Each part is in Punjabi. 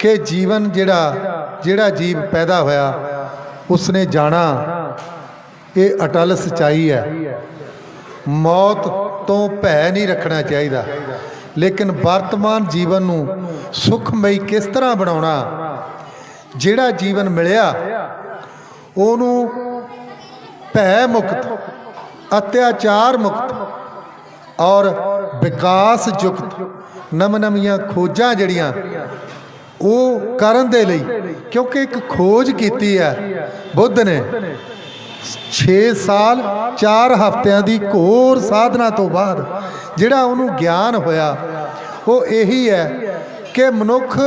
ਕਿ ਜੀਵਨ ਜਿਹੜਾ ਜਿਹੜਾ ਜੀਵ ਪੈਦਾ ਹੋਇਆ, ਉਸਨੇ ਜਾਣਾ, ਇਹ ਅਟਲ ਸਚਾਈ ਹੈ। ਮੌਤ ਤੋਂ ਭੈ ਨਹੀਂ ਰੱਖਣਾ ਚਾਹੀਦਾ। ਲੇਕਿਨ ਵਰਤਮਾਨ ਜੀਵਨ ਨੂੰ ਸੁਖਮਈ ਕਿਸ ਤਰ੍ਹਾਂ ਬਣਾਉਣਾ, ਜਿਹੜਾ ਜੀਵਨ ਮਿਲਿਆ, ਉਹਨੂੰ ਭੈ ਮੁਕਤ, ਅਤਿਆਚਾਰ ਮੁਕਤ ਔਰ ਵਿਕਾਸ ਯੁਕਤ ਨਮ ਨਵੀਆਂ ਖੋਜਾਂ ਜਿਹੜੀਆਂ ਉਹ ਕਰਨ ਦੇ ਲਈ, ਕਿਉਂਕਿ ਇੱਕ ਖੋਜ ਕੀਤੀ ਹੈ ਬੁੱਧ ਨੇ। 6 ਸਾਲ 4 ਹਫ਼ਤਿਆਂ ਦੀ ਘੋਰ ਸਾਧਨਾ ਤੋਂ ਬਾਅਦ ਜਿਹੜਾ ਉਹਨੂੰ ਗਿਆਨ ਹੋਇਆ, ਉਹ ਇਹੀ ਹੈ ਕਿ ਮਨੁੱਖ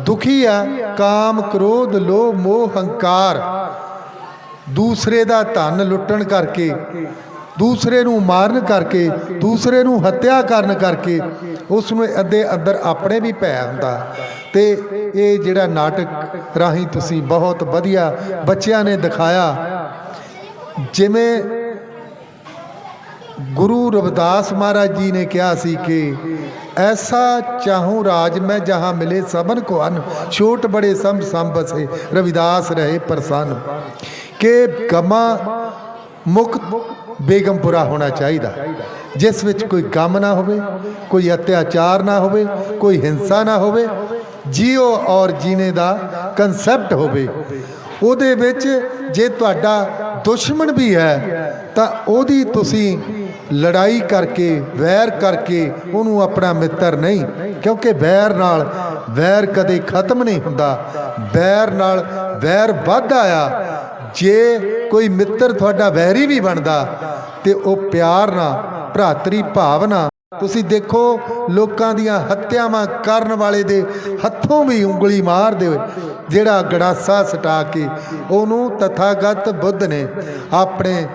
ਦੁਖੀ ਹੈ, ਕਾਮ, ਕ੍ਰੋਧ, ਲੋਭ, ਮੋਹ, ਹੰਕਾਰ। ਦੂਸਰੇ ਦਾ ਧਨ ਲੁੱਟਣ ਕਰਕੇ, ਦੂਸਰੇ ਨੂੰ ਮਾਰਨ ਕਰਕੇ, ਦੂਸਰੇ ਨੂੰ ਹੱਤਿਆ ਕਰਨ ਕਰਕੇ ਉਸ ਨੂੰ ਅੱਧੇ ਅੰਦਰ ਆਪਣੇ ਵੀ ਭੈ ਹੁੰਦਾ। ਤੇ ਇਹ ਜਿਹੜਾ ਨਾਟਕ ਰਾਹੀਂ ਤੁਸੀਂ ਬਹੁਤ ਵਧੀਆ ਬੱਚਿਆਂ ਨੇ ਦਿਖਾਇਆ। ਜਿਵੇਂ ਗੁਰੂ ਰਵਿਦਾਸ ਮਹਾਰਾਜ ਜੀ ਨੇ ਕਿਹਾ ਸੀ ਕਿ ਐਸਾ ਚਾਹੂੰ ਰਾਜ ਮੈਂ ਜਹਾਂ ਮਿਲੇ ਸਭਨ ਕੋ ਅਨ, ਛੋਟ ਬੜੇ ਸਮ ਸਮ ਬਸੇ ਰਵਿਦਾਸ ਰਹੇ ਪ੍ਰਸੰਨ। ਕਿ ਗਮਾ ਮੁਕਤ ਬੇਗਮਪੁਰਾ ਹੋਣਾ ਚਾਹੀਦਾ। ਜਿਸ ਵਿੱਚ ਕੋਈ ਗਮ ਨਾ ਹੋਵੇ, ਕੋਈ ਅਤਿਆਚਾਰ ਨਾ ਹੋਵੇ, ਕੋਈ ਹਿੰਸਾ ਨਾ ਹੋਵੇ ਜੀਓ ਔਰ ਜੀਨੇ ਦਾ ਕਨਸੈਪਟ ਹੋਵੇ। ਉਹਦੇ ਵਿੱਚ ਜੇ ਤੁਹਾਡਾ ਦੁਸ਼ਮਣ ਵੀ ਹੈ, ਤਾਂ ਉਹਦੀ ਤੁਸੀਂ ਲੜਾਈ ਕਰਕੇ, ਵੈਰ ਕਰਕੇ ਉਹਨੂੰ ਆਪਣਾ ਮਿੱਤਰ ਨਹੀਂ। ਕਿਉਂਕਿ ਵੈਰ ਨਾਲ ਵੈਰ ਕਦੇ ਖਤਮ ਨਹੀਂ ਹੁੰਦਾ। ਵੈਰ ਨਾਲ ਵੈਰ ਵੱਧ ਆਇਆ। ਜੇ ਕੋਈ ਮਿੱਤਰ ਤੁਹਾਡਾ ਵੈਰੀ ਵੀ ਬਣਦਾ, ਤੇ ਉਹ ਪਿਆਰ ਨਾਲ, ਭਰਾਤਰੀ ਭਾਵਨਾ ਤੁਸੀਂ ਦੇਖੋ, ਲੋਕਾਂ ਦੀਆਂ ਹੱਤਿਆਵਾਂ ਕਰਨ ਵਾਲੇ ਦੇ ਹੱਥੋਂ ਵੀ ਉਂਗਲੀ ਮਾਰਦੇ ਹੋਏ ਜਿਹੜਾ ਗੜਾਸਾ ਸਟਾ ਕੇ ਉਹਨੂੰ ਤਥਾਗਤ ਬੁੱਧ ਨੇ ਆਪਣੇ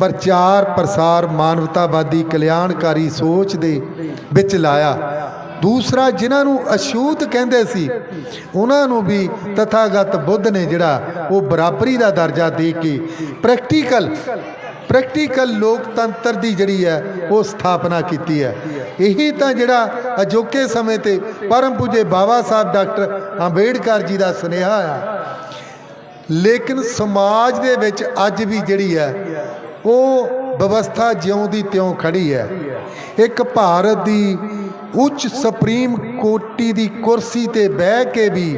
ਪ੍ਰਚਾਰ ਪ੍ਰਸਾਰ ਮਾਨਵਤਾਵਾਦੀ ਕਲਿਆਣਕਾਰੀ ਸੋਚ ਦੇ ਵਿੱਚ ਲਾਇਆ। ਦੂਸਰਾ, ਜਿਨ੍ਹਾਂ ਨੂੰ ਅਸ਼ੂਤ ਕਹਿੰਦੇ ਸੀ, ਉਹਨਾਂ ਨੂੰ ਵੀ ਤਥਾਗਤ ਬੁੱਧ ਨੇ ਜਿਹੜਾ ਉਹ ਬਰਾਬਰੀ ਦਾ ਦਰਜਾ ਦੇ ਕੇ ਪ੍ਰੈਕਟੀਕਲ ਪ੍ਰੈਕਟੀਕਲ ਲੋਕਤੰਤਰ ਦੀ ਜਿਹੜੀ ਹੈ, ਉਹ ਸਥਾਪਨਾ ਕੀਤੀ ਹੈ। ਇਹੀ ਤਾਂ ਜਿਹੜਾ ਅਜੋਕੇ ਸਮੇਂ ਤੇ ਪਰਮ ਪੂਜੇ ਬਾਬਾ ਸਾਹਿਬ ਡਾਕਟਰ ਅੰਬੇਡਕਰ ਜੀ ਦਾ ਸੁਨੇਹਾ ਆ। ਲੇਕਿਨ ਸਮਾਜ ਦੇ ਵਿੱਚ ਅੱਜ ਵੀ ਜਿਹੜੀ ਹੈ, ਉਹ ਵਿਵਸਥਾ ਜਿਉਂ ਦੀ ਤਿਉਂ ਖੜੀ ਹੈ। ਇੱਕ ਭਾਰਤ ਦੀ ਉੱਚ ਸੁਪਰੀਮ ਕੋਟੀ ਦੀ ਕੁਰਸੀ ਤੇ ਬਹਿ ਕੇ ਵੀ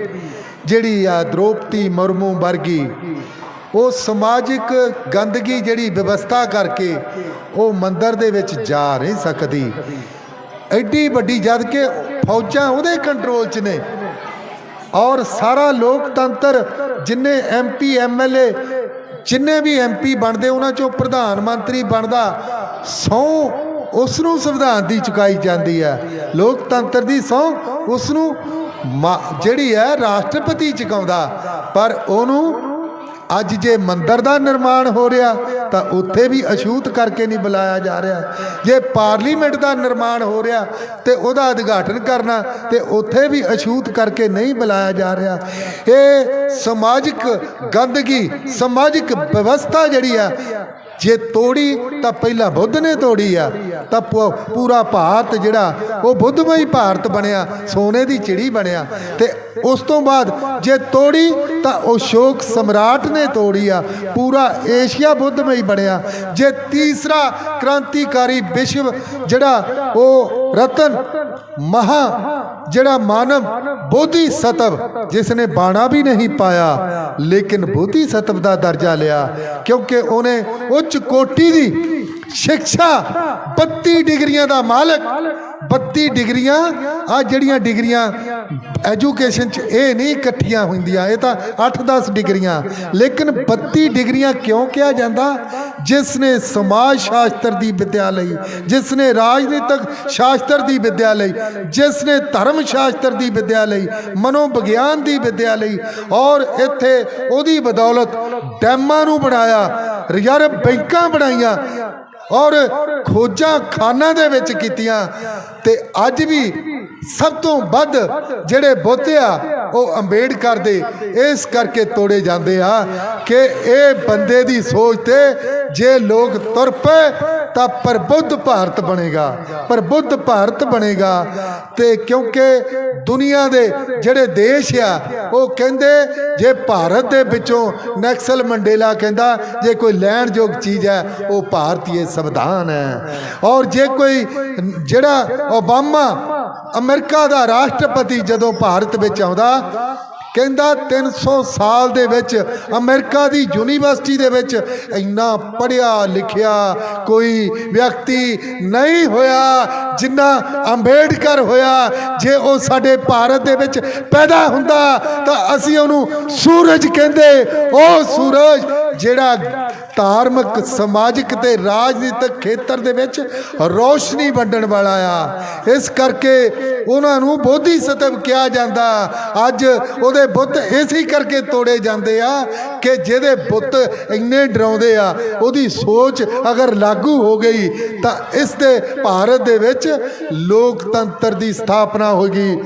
ਜਿਹੜੀ ਆ, ਦ੍ਰੋਪਦੀ ਮੁਰਮੂ ਵਰਗੀ ਉਹ ਸਮਾਜਿਕ ਗੰਦਗੀ ਜਿਹੜੀ ਵਿਵਸਥਾ ਕਰਕੇ ਉਹ ਮੰਦਰ ਦੇ ਵਿੱਚ ਜਾ ਨਹੀਂ ਸਕਦੀ। ਐਡੀ ਵੱਡੀ ਜਦ ਕਿ ਫੌਜਾਂ ਉਹਦੇ ਕੰਟਰੋਲ 'ਚ ਨੇ। ਔਰ ਸਾਰਾ ਲੋਕਤੰਤਰ ਜਿੰਨੇ ਐਮਪੀ ਐਮਐਲਏ ਜਿੰਨੇ ਵੀ ਐਮਪੀ ਬਣਦੇ, ਉਹਨਾਂ ਚੋਂ ਪ੍ਰਧਾਨ ਮੰਤਰੀ ਬਣਦਾ ਸੌ ਉਸ ਨੂੰ ਸੰਵਿਧਾਨ ਦੀ ਚੁਕਾਈ ਜਾਂਦੀ ਹੈ। ਲੋਕਤੰਤਰ ਦੀ ਸੌ ਉਸ ਨੂੰ ਮਾ- ਜਿਹੜੀ ਹੈ ਰਾਸ਼ਟਰਪਤੀ ਚੁਕਾਉਂਦਾ, ਪਰ ਉਹਨੂੰ ਅੱਜ ਜੇ ਮੰਦਰ ਦਾ ਨਿਰਮਾਣ ਹੋ ਰਿਹਾ, ਤਾਂ ਉੱਥੇ ਵੀ ਅਛੂਤ ਕਰਕੇ ਨਹੀਂ ਬੁਲਾਇਆ ਜਾ ਰਿਹਾ। ਜੇ ਪਾਰਲੀਮੈਂਟ ਦਾ ਨਿਰਮਾਣ ਹੋ ਰਿਹਾ, ਤੇ ਉਹਦਾ ਉਦਘਾਟਨ ਕਰਨਾ, ਤੇ ਉੱਥੇ ਵੀ ਅਛੂਤ ਕਰਕੇ ਨਹੀਂ ਬੁਲਾਇਆ ਜਾ ਰਿਹਾ। ਇਹ ਸਮਾਜਿਕ ਗੰਦਗੀ, ਸਮਾਜਿਕ ਵਿਵਸਥਾ ਜਿਹੜੀ ਆ ਜੇ ਤੋੜੀ ਤਾਂ ਪਹਿਲਾਂ ਬੁੱਧ ਨੇ ਤੋੜੀ ਆ। ਤਾਂ ਪੂਰਾ ਭਾਰਤ ਜਿਹੜਾ, ਉਹ ਬੁੱਧਮਈ ਭਾਰਤ ਬਣਿਆ, ਸੋਨੇ ਦੀ ਚਿੜੀ ਬਣਿਆ। ਤੇ ਉਸ ਤੋਂ ਬਾਅਦ ਜੇ ਤੋੜੀ ਤਾਂ ਉਹ ਸ਼ੋਕ ਸਮਰਾਟ ਨੇ ਤੋੜੀ ਆ। ਪੂਰਾ ਏਸ਼ੀਆ ਬੁੱਧਮਈ ਬਣਿਆ। ਜੇ ਤੀਸਰਾ ਕ੍ਰਾਂਤੀਕਾਰੀ ਵਿਸ਼ਵ ਜਿਹੜਾ, ਉਹ ਰਤਨ ਮਹਾ ਜਿਹੜਾ ਮਾਨਵ ਬੋਧੀ ਸਤਵ ਜਿਸ ਨੇ ਬਾਣਾ ਵੀ ਨਹੀਂ ਪਾਇਆ, ਲੇਕਿਨ ਬੋਧੀ ਸਤਵ ਦਾ ਦਰਜਾ ਲਿਆ, ਕਿਉਂਕਿ ਉਹਨੇ ਉੱਚ ਕੋਟੀ ਦੀ ਸਿੱਖਿਆ 32 ਡਿਗਰੀਆਂ ਦਾ ਮਾਲਕ 32 ਡਿਗਰੀਆਂ ਆ ਜਿਹੜੀਆਂ ਡਿਗਰੀਆਂ ਐਜੂਕੇਸ਼ਨ ਚ ਇਹ ਨਹੀਂ ਇਕੱਠੀਆਂ ਹੁੰਦੀਆਂ ਇਹ ਤਾਂ 8-10 ਡਿਗਰੀਆਂ ਲੇਕਿਨ 32 ਡਿਗਰੀਆਂ ਕਿਉਂ ਕਿਹਾ ਜਾਂਦਾ ਜਿਸ ਨੇ ਸਮਾਜ ਸ਼ਾਸਤਰ ਦੀ ਵਿਦਿਆ ਲਈ ਜਿਸ ਨੇ ਰਾਜਨੀਤਿਕ ਸ਼ਾਸਤਰ ਦੀ ਵਿਦਿਆ ਲਈ ਜਿਸ ਨੇ ਧਰਮ ਸ਼ਾਸਤਰ ਦੀ ਵਿਦਿਆ ਲਈ ਮਨੋਵਿਗਿਆਨ ਦੀ ਵਿਦਿਆ ਲਈ ਔਰ ਇੱਥੇ ਉਹਦੀ ਬਦੌਲਤ ਡੈਮਾਂ ਨੂੰ ਬਣਾਇਆ ਰਿਜ਼ਰਵ ਬੈਂਕਾਂ ਬਣਾਈਆਂ ਔਰ ਖੋਜਾਂ ਖਾਨਾਂ ਦੇ ਵਿੱਚ ਕੀਤੀਆਂ ਤੇ ਅੱਜ ਵੀ ਸਭ ਤੋਂ ਵੱਧ ਜਿਹੜੇ ਬੁੱਤ ਆ, ਉਹ ਅੰਬੇਡਕਰ ਦੇ। ਇਸ ਕਰਕੇ ਤੋੜੇ ਜਾਂਦੇ ਆ ਕਿ ਇਹ ਬੰਦੇ ਦੀ ਸੋਚ ਤੇ ਜੇ ਲੋਕ ਤੁਰ ਪਏ ਤਾਂ ਪ੍ਰਬੁੱਧ ਭਾਰਤ ਬਣੇਗਾ। ਪ੍ਰਬੁੱਧ ਭਾਰਤ ਬਣੇਗਾ। ਤੇ ਕਿਉਂਕਿ ਦੁਨੀਆ ਦੇ ਜਿਹੜੇ ਦੇਸ਼ ਆ, ਉਹ ਕਹਿੰਦੇ ਜੇ ਭਾਰਤ ਦੇ ਵਿੱਚੋਂ ਨੈਕਸਲ ਮੰਡੇਲਾ ਕਹਿੰਦਾ, ਜੇ ਕੋਈ ਲੈਣ ਯੋਗ ਚੀਜ਼ ਹੈ, ਉਹ ਭਾਰਤੀ ਸੰਵਿਧਾਨ ਹੈ। ਔਰ ਜੇ ਕੋਈ ਜਿਹੜਾ ਓਬਾਮਾ ਅਮਰੀਕਾ ਦਾ ਰਾਸ਼ਟਰਪਤੀ ਜਦੋਂ ਭਾਰਤ ਵਿੱਚ ਆਉਂਦਾ ਕਹਿੰਦਾ 300 ਸਾਲ ਦੇ ਵਿੱਚ ਅਮਰੀਕਾ ਦੀ ਯੂਨੀਵਰਸਿਟੀ ਦੇ ਵਿੱਚ ਇੰਨਾ ਪੜਿਆ ਲਿਖਿਆ ਕੋਈ ਵਿਅਕਤੀ ਨਹੀਂ ਹੋਇਆ, ਜਿੰਨਾ ਅੰਬੇਡਕਰ ਹੋਇਆ, ਜੇ ਉਹ ਸਾਡੇ ਭਾਰਤ ਦੇ ਵਿੱਚ ਪੈਦਾ ਹੁੰਦਾ ਤਾਂ ਅਸੀਂ ਉਹਨੂੰ ਸੂਰਜ ਕਹਿੰਦੇ, ਉਹ ਸੂਰਜ ਜਿਹੜਾ ਧਾਰਮਿਕ, ਸਮਾਜਿਕ ਤੇ ਰਾਜਨੀਤਿਕ ਖੇਤਰ ਦੇ ਵਿੱਚ ਰੋਸ਼ਨੀ ਵੰਡਣ ਵਾਲਾ ਆ। ਇਸ ਕਰਕੇ ਉਹਨਾਂ ਨੂੰ ਬੋਧੀ ਸਤਵ ਕਿਹਾ ਜਾਂਦਾ। ਅੱਜ ਉਹਦੇ ਬੁੱਤ ਇਸੇ ਕਰਕੇ ਤੋੜੇ ਜਾਂਦੇ ਆ ਕਿ ਜਿਹਦੇ ਬੁੱਤ ਇੰਨੇ ਡਰਾਉਂਦੇ ਆ, ਉਹਦੀ ਸੋਚ ਅਗਰ ਲਾਗੂ ਹੋ ਗਈ ਤਾਂ ਇਸ ਦੇ ਭਾਰਤ ਦੇ ਵਿੱਚ ਲੋਕਤੰਤਰ ਦੀ ਸਥਾਪਨਾ ਹੋਗੀ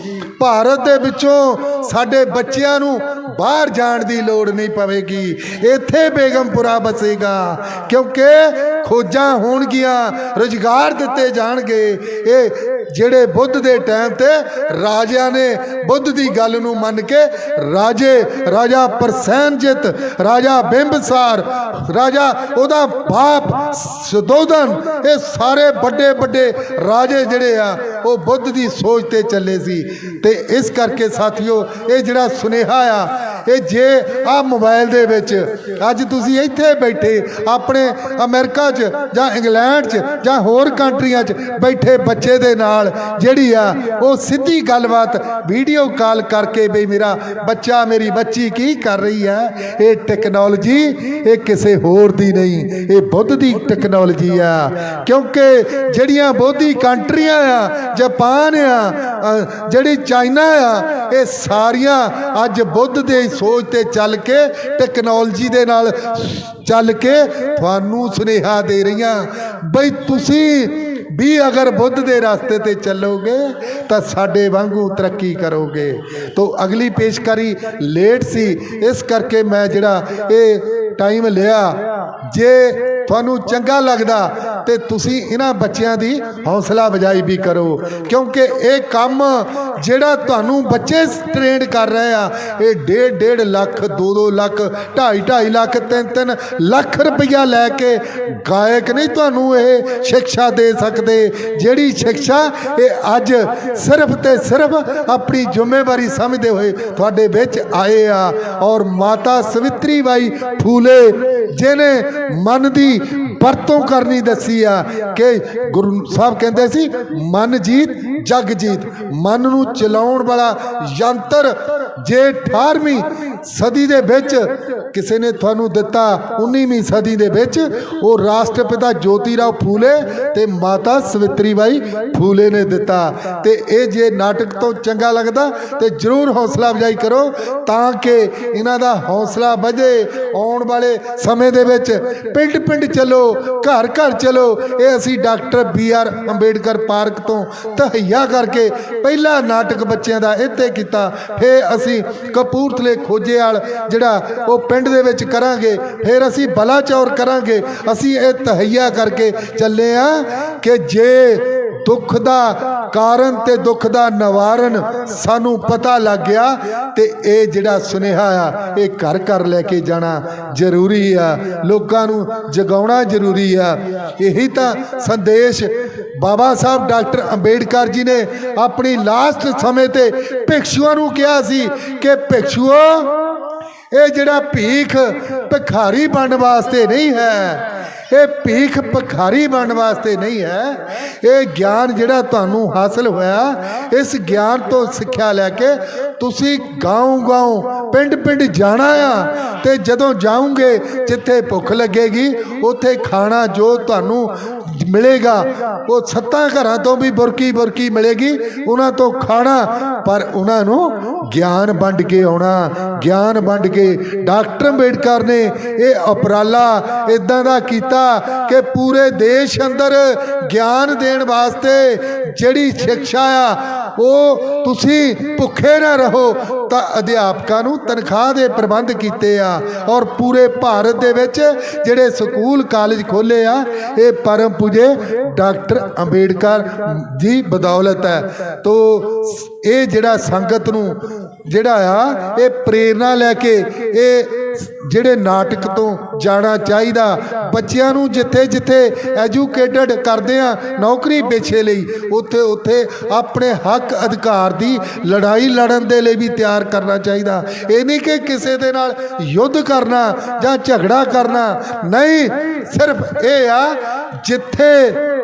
ਭਾਰਤ ਦੇ ਵਿੱਚੋਂ ਸਾਡੇ ਬੱਚਿਆਂ ਨੂੰ ਬਾਹਰ ਜਾਣ ਦੀ ਲੋੜ ਨਹੀਂ ਪਵੇਗੀ। ਇੱਥੇ ਬੇਗਮਪੁਰਾ ਬਸੇਗਾ ਕਿਉਂਕਿ ਖੋਜਾਂ ਹੋਣਗੀਆਂ ਰੁਜ਼ਗਾਰ ਦਿੱਤੇ ਜਾਣਗੇ। ਇਹ ਜਿਹੜੇ ਬੁੱਧ ਦੇ ਟਾਈਮ ਤੇ ਰਾਜਿਆਂ ਨੇ ਬੁੱਧ ਦੀ ਗੱਲ ਨੂੰ ਮੰਨ ਕੇ ਰਾਜੇ, ਰਾਜਾ ਪ੍ਰਸੈਨਜਿਤ, ਰਾਜਾ ਬਿੰਬਸਾਰ, ਰਾਜਾ ਉਹਦਾ ਬਾਪ ਸੁਦੋਧਨ, ਇਹ ਸਾਰੇ ਵੱਡੇ ਵੱਡੇ ਰਾਜੇ ਜਿਹੜੇ ਆ, ਉਹ ਬੁੱਧ ਦੀ ਸੋਚ ਤੇ ਚੱਲੇ ਸੀ। ਤੇ ਇਸ ਕਰਕੇ ਸਾਥੀਓ, ਇਹ ਜਿਹੜਾ ਸੁਨੇਹਾ ਆ, ਇਹ ਜੇ ਆ ਮੋਬਾਈਲ ਦੇ ਵਿੱਚ, ਅੱਜ ਤੁਸੀਂ ਇੱਥੇ ਬੈਠੇ, ਆਪਣੇ ਅਮਰੀਕਾ 'ਚ ਜਾਂ ਇੰਗਲੈਂਡ 'ਚ ਜਾਂ ਹੋਰ ਕੰਟਰੀਆਂ 'ਚ ਬੈਠੇ ਬੱਚੇ ਦੇ ਨਾਲ ਜਿਹੜੀ ਆ, ਉਹ ਸਿੱਧੀ ਗੱਲਬਾਤ ਵੀਡੀਓ ਕਾਲ ਕਰਕੇ ਬਈ ਮੇਰਾ ਬੱਚਾ, ਮੇਰੀ ਬੱਚੀ ਕੀ ਕਰ ਰਹੀ ਹੈ ਇਹ ਟੈਕਨੋਲੋਜੀ ਇਹ ਕਿਸੇ ਹੋਰ ਦੀ ਨਹੀਂ, ਇਹ ਬੁੱਧ ਦੀ ਟੈਕਨੋਲੋਜੀ ਆ। ਕਿਉਂਕਿ ਜਿਹੜੀਆਂ ਬੋਧੀ ਕੰਟਰੀਆਂ ਆ, ਜਾਪਾਨ ਆ ਜਿਹੜੀ ਚਾਈਨਾ ਆ, ਇਹ ਸਾਰੀਆਂ ਅੱਜ ਬੁੱਧ ਦੇ ਸੋਚ ਤੇ ਚੱਲ ਕੇ ਟੈਕਨੋਲੋਜੀ ਦੇ ਨਾਲ ਚੱਲ ਕੇ ਤੁਹਾਨੂੰ ਸੁਨੇਹਾ ਦੇ ਰਹੀਆਂ। ਬਈ ਤੁਸੀਂ ਵੀ ਅਗਰ ਬੁੱਧ ਦੇ ਰਸਤੇ ਤੇ ਚੱਲੋਗੇ, ਤਾਂ ਸਾਡੇ ਵਾਂਗੂ ਤਰੱਕੀ ਕਰੋਗੇ। ਤੋਂ ਅਗਲੀ ਪੇਸ਼ਕਾਰੀ ਲੇਟ ਸੀ, ਇਸ ਕਰਕੇ ਮੈਂ ਜਿਹੜਾ ਇਹ ਟਾਈਮ ਲਿਆ। ਜੇ ਤੁਹਾਨੂੰ ਚੰਗਾ ਲੱਗਦਾ ਤੇ ਤੁਸੀਂ ਇਹਨਾਂ ਬੱਚਿਆਂ ਦੀ ਹੌਸਲਾ ਵਜਾਈ ਵੀ ਕਰੋ। ਕਿਉਂਕਿ ਇਹ ਕੰਮ ਜਿਹੜਾ ਤੁਹਾਨੂੰ ਬੱਚੇ ਟ੍ਰੇਨਡ ਕਰ ਰਹੇ ਆ, ਇਹ ਡੇਢ ਡੇਢ ਲੱਖ 2 2 ਲੱਖ 2.5 2.5 ਲੱਖ 3 3 ਲੱਖ ਰੁਪਈਆ ਲੈ ਕੇ ਗਾਇਕ ਨਹੀਂ ਤੁਹਾਨੂੰ ਇਹ ਸਿੱਖਿਆ ਦੇ ਸਕਦੇ। ਜਿਹੜੀ ਸਿੱਖਿਆ ਇਹ ਅੱਜ ਸਿਰਫ ਤੇ ਸਿਰਫ ਆਪਣੀ ਜ਼ਿੰਮੇਵਾਰੀ ਸਮਝਦੇ ਹੋਏ ਤੁਹਾਡੇ ਵਿੱਚ ਆਏ ਆ। ਔਰ ਮਾਤਾ ਸਵਿਤਰੀ ਬਾਈ ਫੂਲ ਜਿਹਨੇ ਮਨ ਦੀ ਵਰਤੋਂ ਕਰਨੀ ਦੱਸੀ ਆ ਕਿ ਗੁਰੂ ਸਾਹਿਬ ਕਹਿੰਦੇ ਸੀ, ਮਨ ਜੀਤ, ਜਗ ਜੀਤ। ਮਨ ਨੂੰ ਚਲਾਉਣ ਵਾਲਾ ਯੰਤਰ ਜੇ 18ਵੀਂ ਸਦੀ ਦੇ ਵਿੱਚ ਕਿਸੇ ਨੇ ਤੁਹਾਨੂੰ ਦਿੱਤਾ 19ਵੀਂ ਸਦੀ ਦੇ ਵਿੱਚ, ਉਹ ਰਾਸ਼ਟਰਪਿਤਾ ਜੋਤੀ ਰਾਓ ਫੂਲੇ ਤੇ ਮਾਤਾ ਸਵਿਤਰੀ ਬਾਈ ਫੂਲੇ ਨੇ ਦਿੱਤਾ। ਤੇ ਇਹ ਜੇ ਨਾਟਕ ਤੋਂ ਚੰਗਾ ਲੱਗਦਾ ਤੇ ਜਰੂਰ ਹੌਸਲਾ ਅਫਜ਼ਾਈ ਕਰੋ ਤਾਂ ਕਿ ਇਹਨਾਂ ਦਾ ਹੌਸਲਾ ਵਧੇ ਆਉਣ ਵਾਲੇ ਸਮੇਂ ਦੇ ਵਿੱਚ ਪਿੰਡ ਪਿੰਡ ਚੱਲੋ ਘਰ ਘਰ ਚਲੋ। ਇਹ ਅਸੀਂ doctor B R Ambedkar park ਤੋਂ ਤਹਈਆ ਕਰਕੇ ਪਹਿਲਾ ਨਾਟਕ ਬੱਚਿਆਂ ਦਾ ਇੱਥੇ ਕੀਤਾ। ਫਿਰ ਅਸੀਂ ਕਪੂਰਥਲੇ ਖੋਜੇ ਖੋਜੇਵਾਲ ਜਿਹੜਾ ਉਹ ਪਿੰਡ ਦੇ ਵਿੱਚ ਕਰਾਂਗੇ। ਫਿਰ ਅਸੀਂ ਬਲਾਚੌਰ ਕਰਾਂਗੇ। ਅਸੀਂ ਇਹ ਤਹਈਆ ਕਰਕੇ ਚੱਲੇ ਆ ਕਿ ਜੇ ਦੁੱਖ ਦਾ ਕਾਰਨ ਤੇ ਦੁੱਖ ਦਾ ਨਿਵਾਰਨ ਸਾਨੂੰ ਪਤਾ ਲੱਗ ਗਿਆ ਤੇ ਇਹ ਜਿਹੜਾ ਸੁਨੇਹਾ ਆ, ਇਹ ਘਰ ਘਰ ਲੈ ਕੇ ਜਾਣਾ ਜ਼ਰੂਰੀ ਆ। ਲੋਕਾਂ ਨੂੰ ਜਗਾਉਣਾ ਜ਼ਰੂਰੀ ਆ। ਇਹੀ ਤਾਂ ਸੰਦੇਸ਼ ਬਾਬਾ ਸਾਹਿਬ ਡਾਕਟਰ ਅੰਬੇਡਕਰ ਜੀ ਨੇ ਆਪਣੀ ਲਾਸਟ ਸਮੇਂ ਤੇ ਭਿਕਸ਼ੂਆਂ ਨੂੰ ਕਿਹਾ ਸੀ ਕਿ ਭਿਕਸ਼ੂਓ, ਇਹ ਜਿਹੜਾ ਭੀਖ ਭਿਖਾਰੀ ਬਣਨ ਵਾਸਤੇ ਨਹੀਂ ਹੈ ਇਹ ਭੀਖ ਭਿਖਾਰੀ ਬਣਨ ਵਾਸਤੇ ਨਹੀਂ ਹੈ। ਇਹ ਗਿਆਨ ਜਿਹੜਾ ਤੁਹਾਨੂੰ ਹਾਸਲ ਹੋਇਆ, ਇਸ ਗਿਆਨ ਤੋਂ ਸਿੱਖਿਆ ਲੈ ਕੇ ਤੁਸੀਂ ਗਾਉਂ ਗਾਉਂ ਪਿੰਡ ਪਿੰਡ ਜਾਣਾ ਆ ਤੇ ਜਦੋਂ ਜਾਓਗੇ, ਜਿੱਥੇ ਭੁੱਖ ਲੱਗੇਗੀ, ਉੱਥੇ ਖਾਣਾ ਜੋ ਤੁਹਾਨੂੰ ਮਿਲੇਗਾ, ਉਹ ਸੱਤਾਂ ਘਰਾਂ ਤੋਂ ਵੀ ਬੁਰਕੀ ਬੁਰਕੀ ਮਿਲੇਗੀ, ਉਹਨਾਂ ਤੋਂ ਖਾਣਾ, ਪਰ ਉਹਨਾਂ ਨੂੰ ਗਿਆਨ ਵੰਡ ਕੇ ਆਉਣਾ, ਗਿਆਨ ਵੰਡ ਕੇ ਡਾਕਟਰ ਅੰਬੇਡਕਰ ਨੇ ਇਹ ਉਪਰਾਲਾ ਇਦਾਂ ਦਾ ਕੀਤਾ ਕਿ ਪੂਰੇ ਦੇਸ਼ ਅੰਦਰ ਗਿਆਨ ਦੇਣ ਵਾਸਤੇ ਜਿਹੜੀ ਸਿੱਖਿਆ ਆ, ਉਹ ਤੁਸੀਂ ਭੁੱਖੇ ਨਾ ਰਹੋ, ਤਾਂ ਅਧਿਆਪਕਾਂ ਨੂੰ ਤਨਖਾਹ ਦੇ ਪ੍ਰਬੰਧ ਕੀਤੇ ਆ। ਔਰ ਪੂਰੇ ਭਾਰਤ ਦੇ ਵਿੱਚ ਜਿਹੜੇ ਸਕੂਲ, ਕਾਲਜ ਖੋਲੇ ਆ, ਇਹ ਪਰਮ ਪੂਜੇ ਡਾਕਟਰ ਅੰਬੇਡਕਰ ਦੀ ਬਦੌਲਤ ਹੈ। ਤੋ, ਇਹ ਜਿਹੜਾ ਸੰਗਤ ਨੂੰ ਜਿਹੜਾ ਆ, ਇਹ ਪ੍ਰੇਰਣਾ ਲੈ ਕੇ ਇਹ ਜਿਹੜੇ ਨਾਟਕ ਤੋਂ ਜਾਣਾ ਚਾਹੀਦਾ। ਬੱਚਿਆਂ ਨੂੰ ਜਿੱਥੇ ਜਿੱਥੇ ਐਜੂਕੇਟਡ ਕਰਦੇ ਆ, ਨੌਕਰੀ ਪੇਛੇ ਲਈ, ਉੱਥੇ ਉੱਥੇ ਆਪਣੇ ਹੱਕ ਅਧਿਕਾਰ ਦੀ ਲੜਾਈ ਲੜਨ ਦੇ ਲਈ ਵੀ ਤਿਆਰ ਕਰਨਾ ਚਾਹੀਦਾ। ਇਹ ਨਹੀਂ ਕਿ ਕਿਸੇ ਦੇ ਨਾਲ ਯੁੱਧ ਕਰਨਾ ਜਾਂ ਝਗੜਾ ਕਰਨਾ। ਨਹੀਂ, ਸਿਰਫ ਇਹ ਆ, ਜਿੱਥੇ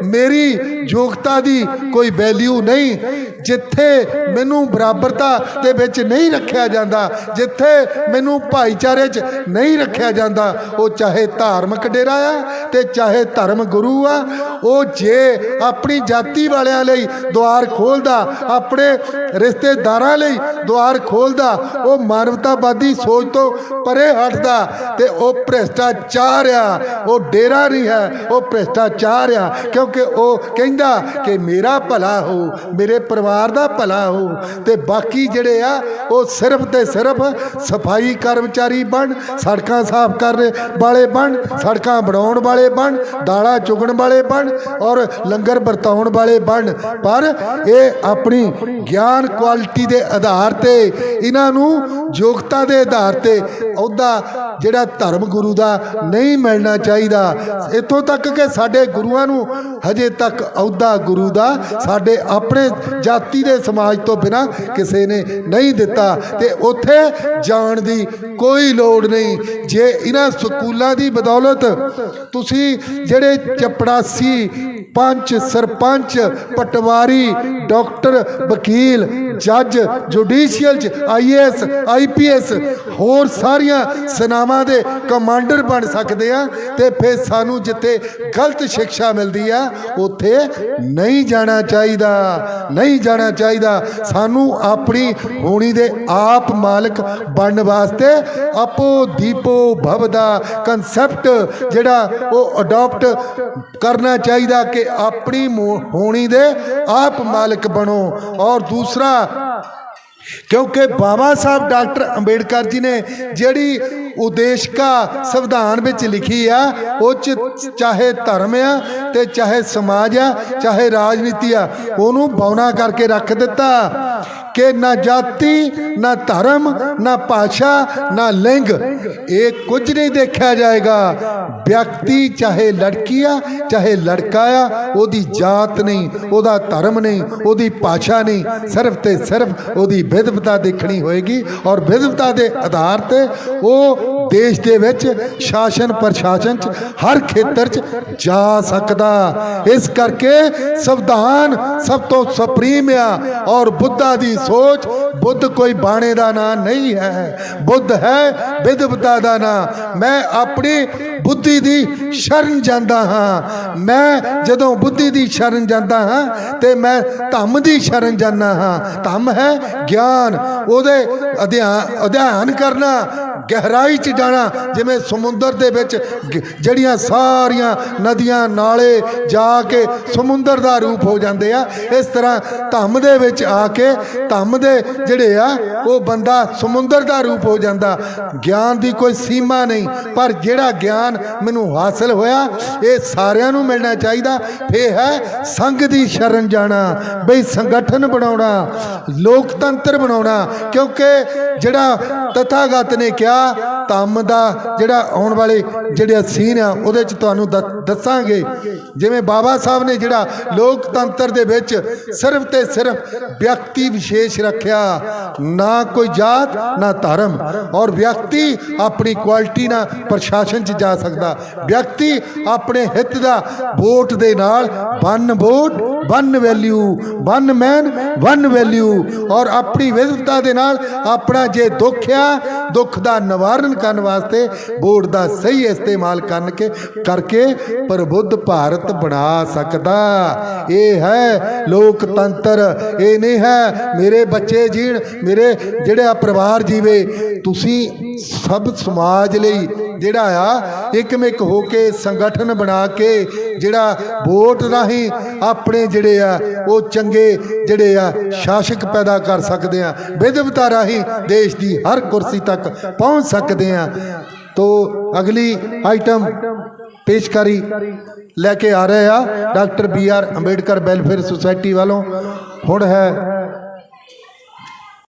ਮੇਰੀ ਯੋਗਤਾ ਦੀ ਕੋਈ ਵੈਲਿਊ ਨਹੀਂ, ਜਿੱਥੇ ਮੈਨੂੰ ਬਰਾਬਰਤਾ ਦੇ ਵਿੱਚ ਨਹੀਂ ਰੱਖਿਆ ਜਾਂਦਾ, ਜਿੱਥੇ ਮੈਨੂੰ ਭਾਈਚਾਰੇ 'ਚ ਨਹੀਂ ਰੱਖਿਆ ਜਾਂਦਾ, ਉਹ ਚਾਹੇ ਧਾਰਮਿਕ ਡੇਰਾ ਆ ਤੇ ਚਾਹੇ ਧਰਮ ਗੁਰੂ ਆ, ਉਹ ਜੇ ਆਪਣੀ ਜਾਤੀ ਵਾਲਿਆਂ ਲਈ ਦੁਆਰ ਖੋਲਦਾ, ਆਪਣੇ ਰਿਸ਼ਤੇਦਾਰਾਂ ਲਈ ਦੁਆਰ ਖੋਲਦਾ, ਉਹ ਮਾਨਵਤਾਵਾਦੀ ਸੋਚ ਤੋਂ ਪਰੇ ਹਟਦਾ ਤੇ ਉਹ ਭ੍ਰਿਸ਼ਟਾਚਾਰ ਆ, ਉਹ ਡੇਰਾ ਨਹੀਂ ਹੈ, ਉਹ ਭ੍ਰਿਸ਼ਟਾਚਾਰ ਆ, ਕਿਉਂਕਿ ਉਹ ਕਹਿੰਦਾ ਕਿ ਮੇਰਾ ਭਲਾ ਹੋ, ਮੇਰੇ ਪਰਿਵਾਰ ਦਾ ਭਲਾ ਹੋ ਤੇ ਬਾਕੀ ਜਿਹੜੇ ਆ ਉਹ ਸਿਰਫ ਤੇ ਸਿਰਫ ਸਫ਼ਾਈ ਕਰਮਚਾਰੀ ਬਣ, ਸੜਕਾਂ ਸਾਫ਼ ਕਰਨ ਵਾਲੇ ਬਣ, ਸੜਕਾਂ ਬਣਾਉਣ ਵਾਲੇ ਬਣ, ਦਾਲਾਂ ਚੁਗਣ ਵਾਲੇ ਬਣ ਔਰ ਲੰਗਰ ਵਰਤਾਉਣ ਵਾਲੇ ਬਣ। ਪਰ ਇਹ ਆਪਣੀ ਗਿਆਨ ਕੁਆਲਿਟੀ ਦੇ ਆਧਾਰ ਤੇ ਇਹਨਾਂ ਨੂੰ ਯੋਗਤਾ ਦੇ ਆਧਾਰ ਤੇ ਅਹੁਦਾ ਜਿਹੜਾ ਧਰਮ ਗੁਰੂ ਦਾ ਨਹੀਂ ਮਿਲਣਾ ਚਾਹੀਦਾ। ਇੱਥੋਂ ਤੱਕ ਕਿ ਸਾਡੇ ਗੁਰੂਆਂ ਨੂੰ ਹਜੇ ਤੱਕ ਅਹੁਦਾ ਗੁਰੂ ਦਾ ਸਾਡੇ ਆਪਣੇ ਜਾਤੀ ਦੇ ਸਮਾਜ ਤੋਂ ਬਿਨਾ ਕਿਸੇ ਨੇ ਨਹੀਂ ਦਿੱਤਾ ਤੇ ਉੱਥੇ ਜਾਣ ਦੀ ਕੋਈ ਲੋੜ ਨਹੀਂ। ਜੇ ਇਹਨਾਂ ਸਕੂਲਾਂ ਦੀ ਬਦੌਲਤ ਤੁਸੀਂ ਜਿਹੜੇ ਚਪੜਾਸੀ ਪੰਚ, ਸਰਪੰਚ, ਪਟਵਾਰੀ, ਡਾਕਟਰ, ਵਕੀਲ, ਜੱਜ, ਜੁਡੀਸ਼ੀਅਲ ਚ ਆਈਏਐਸ ਆਈਪੀਐਸ ਹੋਰ ਸਾਰੀਆਂ ਸਨਾਵਾਂ ਦੇ ਕਮਾਂਡਰ ਬਣ ਸਕਦੇ ਆ ਤੇ ਫਿਰ ਸਾਨੂੰ ਜਿੱਥੇ ਗਲਤ ਸਿੱਖਿਆ ਮਿਲਦੀ ਆ, ਉੱਥੇ ਨਹੀਂ ਜਾਣਾ ਚਾਹੀਦਾ, ਨਹੀਂ ਜਾਣਾ ਚਾਹੀਦਾ। ਸਾਨੂੰ ਆਪਣੀ ਹੋਣੀ ਦੇ ਆਪ ਮਾਲਕ ਬਣਨ ਵਾਸਤੇ ਆਪੋ ਦੀਪੋ ਭਵ ਦਾ ਕਨਸੈਪਟ ਜਿਹੜਾ ਉਹ ਅਡਾਪਟ ਕਰਨਾ ਚਾਹੀਦਾ ਕਿ ਆਪਣੀ ਹੋਣੀ ਦੇ ਆਪ ਮਾਲਕ ਬਣੋ। ਔਰ ਦੂਸਰਾ ਕਿਉਂਕਿ ਬਾਬਾ ਸਾਹਿਬ ਡਾਕਟਰ ਅੰਬੇਡਕਰ ਜੀ ਨੇ ਜਿਹੜੀ ਉਦੇਸ਼ਕਾ ਸੰਵਿਧਾਨ ਵਿੱਚ ਲਿਖੀ ਆ, ਉਹ ਚ ਚਾਹੇ ਧਰਮ ਆ ਤੇ ਚਾਹੇ ਸਮਾਜ ਆ, ਚਾਹੇ ਰਾਜਨੀਤੀ ਆ, ਉਹਨੂੰ ਬੌਣਾ ਕਰਕੇ ਰੱਖ ਦਿੱਤਾ। ਕਿ ਨਾ ਜਾਤੀ, ਨਾ ਧਰਮ, ਨਾ ਭਾਸ਼ਾ, ਨਾ ਲਿੰਗ। ਇਹ ਕੁਝ ਨਹੀਂ ਦੇਖਿਆ ਜਾਏਗਾ। ਵਿਅਕਤੀ ਚਾਹੇ ਲੜਕੀ ਆ, ਚਾਹੇ ਲੜਕਾ ਆ, ਉਹਦੀ ਜਾਤ ਨਹੀਂ, ਉਹਦਾ ਧਰਮ ਨਹੀਂ, ਉਹਦੀ ਭਾਸ਼ਾ ਨਹੀਂ। ਸਿਰਫ ਤੇ ਸਿਰਫ ਉਹਦੀ ਵਿਧਵਤਾ ਦੇਖਣੀ ਹੋਏਗੀ ਔਰ ਵਿਧਵਤਾ ਦੇ ਆਧਾਰ ਤੇ ਉਹ ਦੇਸ਼ ਦੇ ਵਿੱਚ ਸ਼ਾਸਨ ਪ੍ਰਸ਼ਾਸਨ ਚ ਹਰ ਖੇਤਰ ਚ ਜਾ ਸਕਦਾ। ਇਸ ਕਰਕੇ ਸੰਵਿਧਾਨ ਸਭ ਤੋਂ ਸੁਪਰੀਮ ਆ ਔਰ ਬੁੱਧਾ ਦੀ ਸੋਚ ਬੁੱਧ ਕੋਈ ਬਾਣੇ ਦਾ ਨਾਂ ਨਹੀਂ ਹੈ। ਬੁੱਧ ਹੈ ਵਿਧਵਤਾ ਦਾ ਨਾਂ। ਮੈਂ ਆਪਣੀ ਬੁੱਧੀ ਦੀ ਸ਼ਰਨ ਜਾਂਦਾ ਹਾਂ। ਮੈਂ ਜਦੋਂ ਬੁੱਧੀ ਦੀ ਸ਼ਰਨ ਜਾਂਦਾ ਹਾਂ ਤੇ ਮੈਂ ਧੰਮ ਦੀ ਸ਼ਰਨ ਜਾਂਦਾ ਹਾਂ। ਧੰਮ ਹੈ ਗਿਆਨ। ਉਹਦੇ ਅਧਿਆਨ ਅਧਿਐਨ ਕਰਨਾ ਗਹਿਰਾਈ ਚ ਜਾਣਾ, ਜਿਵੇਂ ਸਮੁੰਦਰ ਦੇ ਵਿੱਚ ਗ- ਜਿਹੜੀਆਂ ਸਾਰੀਆਂ ਨਦੀਆਂ ਨਾਲੇ ਜਾ ਕੇ ਸਮੁੰਦਰ ਦਾ ਰੂਪ ਹੋ ਜਾਂਦੇ ਆ, ਇਸ ਤਰ੍ਹਾਂ ਧੰਮ ਦੇ ਵਿੱਚ ਆ ਕੇ, ਧੰਮ ਦੇ ਜਿਹੜੇ ਆ, ਉਹ ਬੰਦਾ ਸਮੁੰਦਰ ਦਾ ਰੂਪ ਹੋ ਜਾਂਦਾ। ਗਿਆਨ ਦੀ ਕੋਈ ਸੀਮਾ ਨਹੀਂ, ਪਰ ਜਿਹੜਾ ਗਿਆਨ ਮੈਨੂੰ ਹਾਸਲ ਹੋਇਆ, ਇਹ ਸਾਰਿਆਂ ਨੂੰ ਮਿਲਣਾ ਚਾਹੀਦਾ। ਫੇ ਹੈ ਸੰਘ ਦੀ ਸ਼ਰਨ ਜਾਣਾ, ਬਈ ਸੰਗਠਨ ਬਣਾਉਣਾ, ਲੋਕਤੰਤਰ ਬਣਾਉਣਾ, ਕਿਉਂਕਿ ਜਿਹੜਾ ਤਥਾਗਤ ਨੇ ਕਿਹਾ ਧੰਮ ਦਾ ਜਿਹੜਾ ਆਉਣ ਵਾਲੇ ਜਿਹੜੇ ਸੀਨ ਆ, ਉਹਦੇ ਚ ਤੁਹਾਨੂੰ ਦ- ਦੱਸਾਂਗੇ। ਜਿਵੇਂ ਬਾਬਾ ਸਾਹਿਬ ਨੇ ਜਿਹੜਾ ਲੋਕਤੰਤਰ ਦੇ ਵਿੱਚ ਸਿਰਫ ਤੇ ਸਿਰਫ ਵਿਅਕਤੀ ਵਿਸ਼ੇਸ਼ ਰੱਖਿਆ, ਨਾ ਕੋਈ ਜਾਤ, ਨਾ ਧਰਮ। ਔਰ ਵਿਅਕਤੀ ਆਪਣੀ ਕੁਆਲਿਟੀ ਨਾਲ ਪ੍ਰਸ਼ਾਸਨ 'ਚ ਜਾ ਸਕਦਾ। ਵਿਅਕਤੀ ਆਪਣੇ ਹਿੱਤ ਦਾ ਵੋਟ ਦੇ ਨਾਲ one vote, one value, one man, one value. ਔਰ ਆਪਣੀ ਵਿਧਤਾ ਦੇ ਨਾਲ ਆਪਣਾ ਜੇ ਦੁੱਖ ਆ, ਦੁੱਖ ਦਾ ਨਿਵਾਰਨ ਕਰਨ ਵਾਸਤੇ ਵੋਟ ਦਾ ਸਹੀ ਇਸਤੇਮਾਲ ਕਰਨ ਕੇ, ਕਰਕੇ ਪ੍ਰਬੁੱਧ ਭਾਰਤ ਬਣਾ ਸਕਦਾ। ਇਹ ਹੈ ਲੋਕਤੰਤਰ, ਇਹ ਨਹੀਂ ਹੈ ਮੇਰੇ ਬੱਚੇ ਜੀਣ, ਮੇਰੇ ਜਿਹੜੇ ਆ ਪਰਿਵਾਰ ਜੀਵੇ, ਤੁਸੀਂ ਸਭ ਸਮਾਜ ਲਈ ਜਿਹੜਾ ਆ, ਇੱਕਮਿਕ ਹੋ ਕੇ ਸੰਗਠਨ ਬਣਾ ਕੇ ਜਿਹੜਾ ਵੋਟ ਰਾਹੀਂ ਆਪਣੇ ਜਿਹੜੇ ਆ, ਉਹ ਚੰਗੇ ਜਿਹੜੇ ਆ, ਸ਼ਾਸਕ ਪੈਦਾ ਕਰ ਸਕਦੇ ਆ। ਵਿਧਵਤਾ ਰਾਹੀਂ ਦੇਸ਼ ਦੀ ਹਰ ਕੁਰਸੀ ਤੱਕ ਪਹੁੰਚ ਸਕਦੇ ਆ। ਤੋ ਅਗਲੀ ਆਈਟਮ ਪੇਸ਼ਕਾਰੀ ਲੈ ਕੇ ਆ ਰਹੇ ਆ, doctor B R Ambedkar welfare society ਵੱਲੋਂ। ਹੁਣ ਹੈ